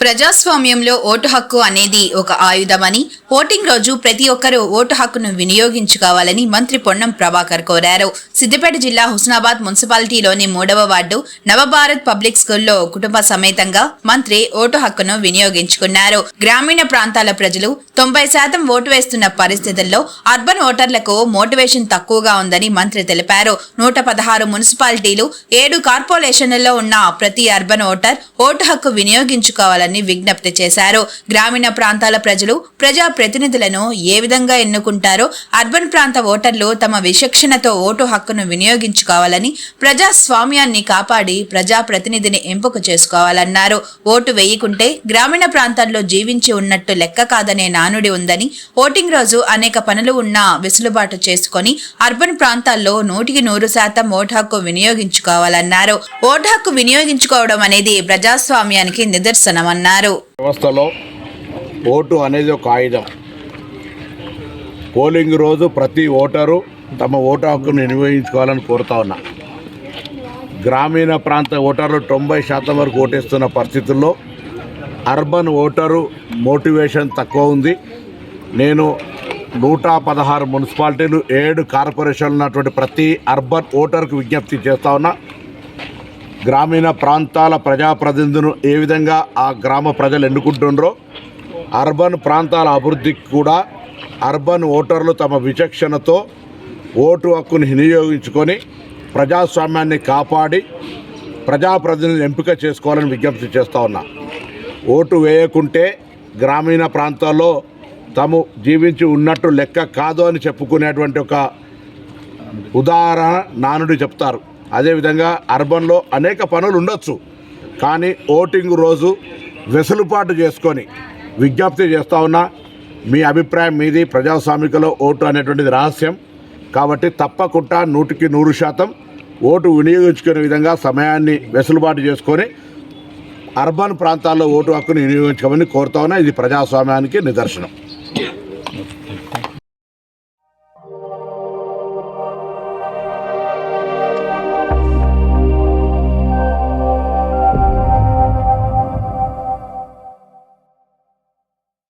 ప్రజాస్వామ్యంలో ఓటు హక్కు అనేది ఒక ఆయుధమని ఓటింగ్ రోజు ప్రతి ఒక్కరూ ఓటు హక్కును వినియోగించుకోవాలని మంత్రి పొన్నం ప్రభాకర్ కోరారు. సిద్దిపేట జిల్లా హుస్నాబాద్ మున్సిపాలిటీలోని మూడవ వార్డు నవభారత్ పబ్లిక్ స్కూల్లో కుటుంబ సమేతంగా మంత్రి ఓటు హక్కును వినియోగించుకున్నారు. గ్రామీణ ప్రాంతాల ప్రజలు తొంభై శాతం ఓటు వేస్తున్న పరిస్థితుల్లో అర్బన్ ఓటర్లకు మోటివేషన్ తక్కువగా ఉందని మంత్రి తెలిపారు. నూట పదహారు మున్సిపాలిటీలు ఏడు కార్పొరేషన్లలో ఉన్న ప్రతి అర్బన్ ఓటర్ ఓటు హక్కు వినియోగించుకోవాలని విజ్ఞప్తి చేశారు. గ్రామీణ ప్రాంతాల ప్రజలు ప్రజా ప్రతినిధులను ఏ విధంగా ఎన్నుకుంటారో అర్బన్ ప్రాంత ఓటర్లు తమ విచక్షణతో ఓటు హక్కును వినియోగించుకోవాలని ప్రజాస్వామ్యాన్ని కాపాడి ప్రజా ప్రతినిధిని ఎంపిక చేసుకోవాలన్నారు. ఓటు వేయకుంటే గ్రామీణ ప్రాంతాల్లో జీవించి ఉన్నట్టు లెక్క కాదనే నానుడి ఉందని ఓటింగ్ రోజు అనేక పనులు ఉన్నా వెసులుబాటు చేసుకొని అర్బన్ ప్రాంతాల్లో నూటికి నూరు శాతం ఓటు హక్కు వినియోగించుకోవాలన్నారు. ఓటు హక్కు వినియోగించుకోవడం అనేది ప్రజాస్వామ్యానికి అన్నారు వ్యవస్థలో ఓటు అనేది ఒక ఆయుధం. పోలింగ్ రోజు ప్రతి ఓటరు తమ ఓటు హక్కును వినియోగించుకోవాలని కోరుతా ఉన్నా. గ్రామీణ ప్రాంత ఓటర్లు తొంభై శాతం వరకు ఓటేస్తున్న పరిస్థితుల్లో అర్బన్ ఓటరు మోటివేషన్ తక్కువ ఉంది. నేను నూట పదహారు మున్సిపాలిటీలు ఏడు కార్పొరేషన్లు ఉన్నటువంటి ప్రతి అర్బన్ ఓటర్కు విజ్ఞప్తి చేస్తా ఉన్నా. గ్రామీణ ప్రాంతాల ప్రజాప్రతినిధులను ఏ విధంగా ఆ గ్రామ ప్రజలు ఎన్నుకుంటుండ్రో అర్బన్ ప్రాంతాల అభివృద్ధికి కూడా అర్బన్ ఓటర్లు తమ విచక్షణతో ఓటు హక్కును వినియోగించుకొని ప్రజాస్వామ్యాన్ని కాపాడి ప్రజాప్రతినిధులు ఎంపిక చేసుకోవాలని విజ్ఞప్తి చేస్తూ ఉన్నా. ఓటు వేయకుంటే గ్రామీణ ప్రాంతాల్లో తాము జీవించి ఉన్నట్టు లెక్క కాదు అని చెప్పుకునేటువంటి ఒక ఉదాహరణ నానుడు చెప్తారు. అదేవిధంగా అర్బన్లో అనేక పనులు ఉండొచ్చు. కానీ ఓటింగ్ రోజు వెసులుబాటు చేసుకొని విజ్ఞప్తి చేస్తూ ఉన్నా మీ అభిప్రాయం మీది ప్రజాస్వామికలో ఓటు అనేటువంటిది రహస్యం. కాబట్టి తప్పకుండా నూటికి నూరు శాతం ఓటు వినియోగించుకునే విధంగా సమయాన్ని వెసులుబాటు చేసుకొని అర్బన్ ప్రాంతాల్లో ఓటు హక్కును వినియోగించుకోమని కోరుతా ఉన్నా. ఇది ప్రజాస్వామ్యానికి నిదర్శనం.